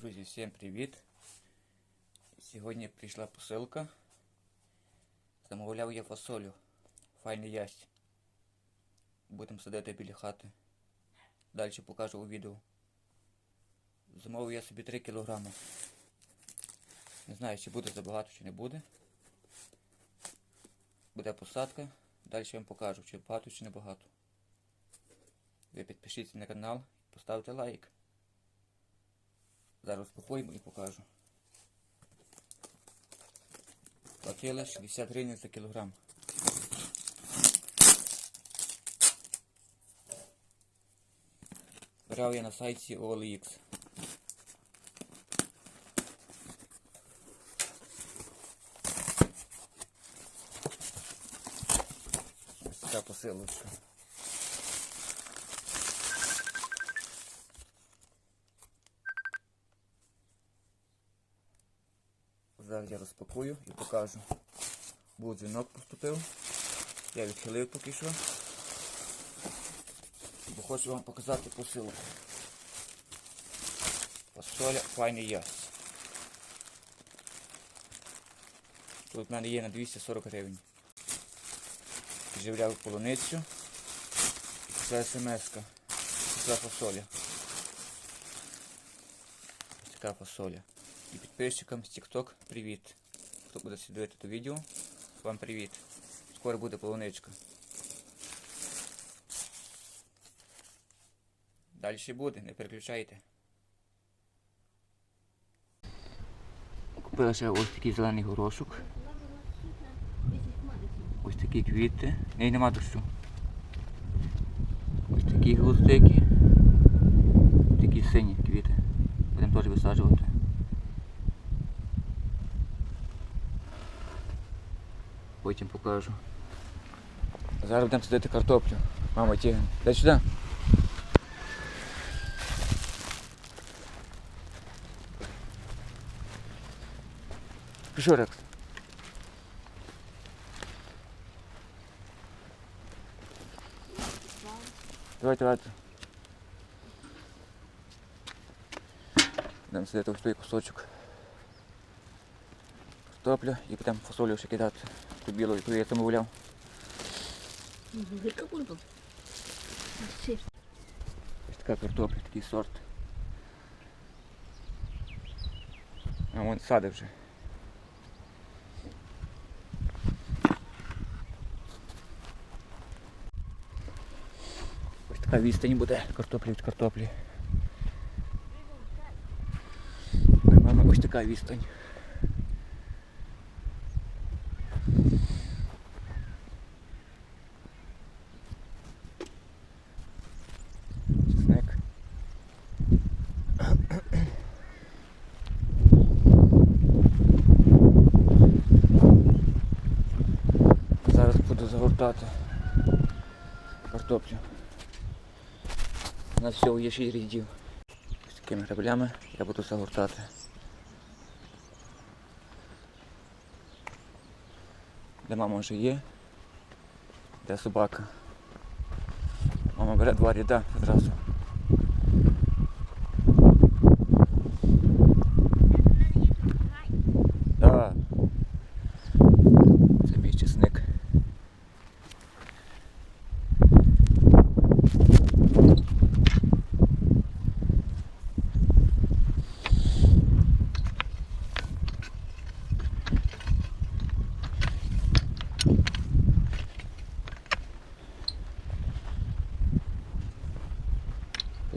Друзі, всім привіт! Сьогодні прийшла посилка. Замовляв я фасолю. Файний ясть. Будемо садити біля хати. Далі покажу у відео. Замовив я собі 3 кілограми. Не знаю, чи буде забагато, чи не буде. Буде посадка. Далі вам покажу, чи багато, чи не багато. Ви підпишіться на канал, поставте лайк. Зараз спокоїмо і покажу. Платила 60 гривень за кілограм. Брав я на сайті OLX. Ось така посилочка. Зараз я розпакую і покажу. Був дзвінок поступив. Я відхилив поки що. Бо хочу вам показати посилку. Фасоля файний ясь. Тут в мене є на 240 гривень. Живляв полуницю. Це смс-ка. Це фасоля. Ось така фасоля. І підписчикам з TikTok привіт. Хто буде дивити це відео, вам привіт. Скоро буде полуничка. Далі буде, не переключайте. Купила ще ось такий зелений горошок. Ось такі квіти. Не, нема дощу. Ось такі гвоздики. Такі сині квіти. Будемо теж висаджувати. Потім покажу. Зараз будемо садити картоплю. Мама тягне. Дай сюди. Рекс. Давайте, давайте. Будемо садити ось той кусочок картопля і потім фасолю ще кидати. Ту білу, яку я замовляв. Велика бульба. Все. Ось така картопля, такий сорт. А вон сади вже. Ось така відстань буде картоплі від картоплі. У мами ось така відстань. Загортати картоплю. У нас всього є 6 рядів. З такими граблями я буду загортати. Де мама вже є, де собака. Мама бере два ряда зразу.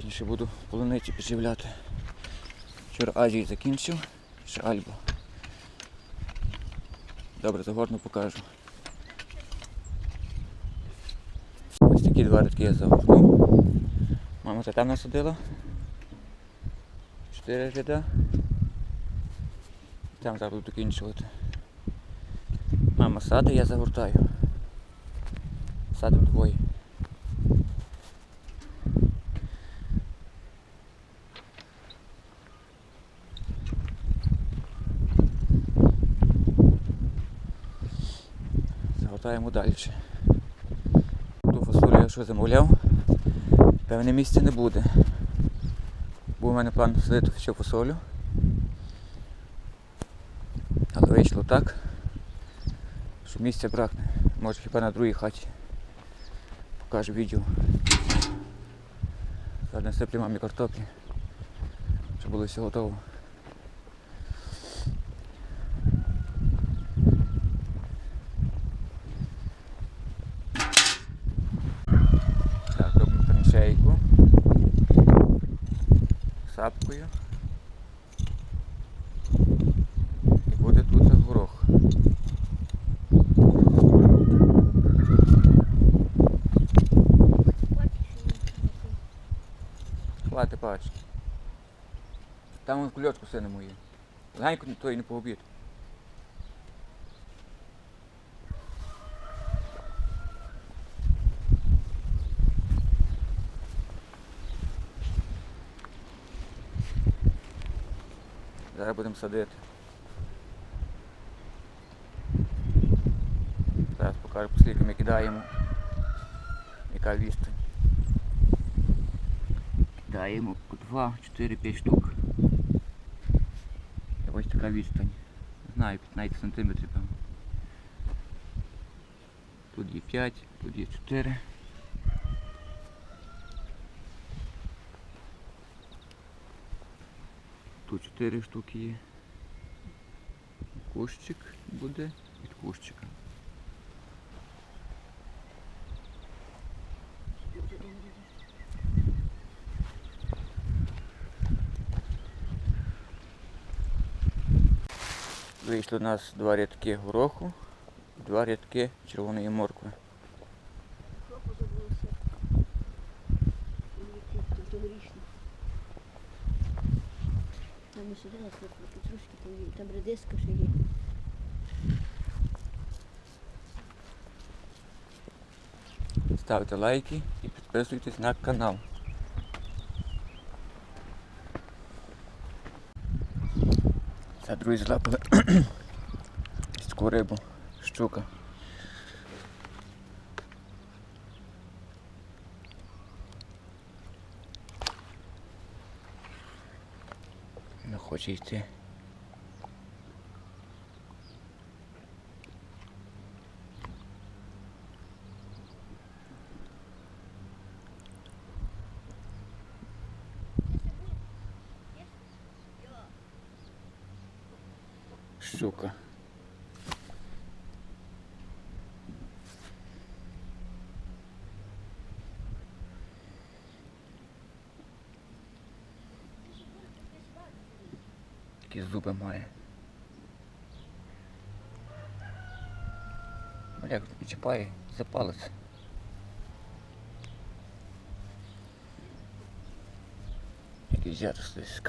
Ще буду полуниці підживляти. Вчора Азію закінчив, ще Альбу. Добре, загорну покажу. Ось такі два рядки я загорнув. Мама це там насадила. Чотири ряда. Там зараз буду докінчувати. Мама сади, я загортаю. Садим двоє. Загортаємо далі. Ту фасолю я що замовляв, певне місця не буде. Був у мене план посадити ще фасолю. Але вийшло так, що місця бракне. Може хіба на другій хаті. Покажу відео. Зараз насиплю мамі картоплі. Щоб було все готово. Так, робимо траншейку. Сапкою. І буде тут горох. Хвати пачки. Там вон кульочку сина мої. Легенько то і не пообід. Зараз будемо садити. Зараз покажу, скільки ми кидаємо. Яка відстань. Кидаємо по 2, 4, 5 штук. Ось така відстань. Знаю, 15 сантиметрів певно. Тут є 5, тут є 4. Тут 4 штуки є. Кущик буде від кущика. Вийшло у нас два рядки гороху, два рядки червоної моркви. Там не сидила кропу, петрушки там там редиска ще є. Ставте лайки і підписуйтесь на канал. Це друзі злапали таку рибу, щука. Не хоче йти. Щука. Такі зуби має. Як чіпає за палець. Який зараз десь.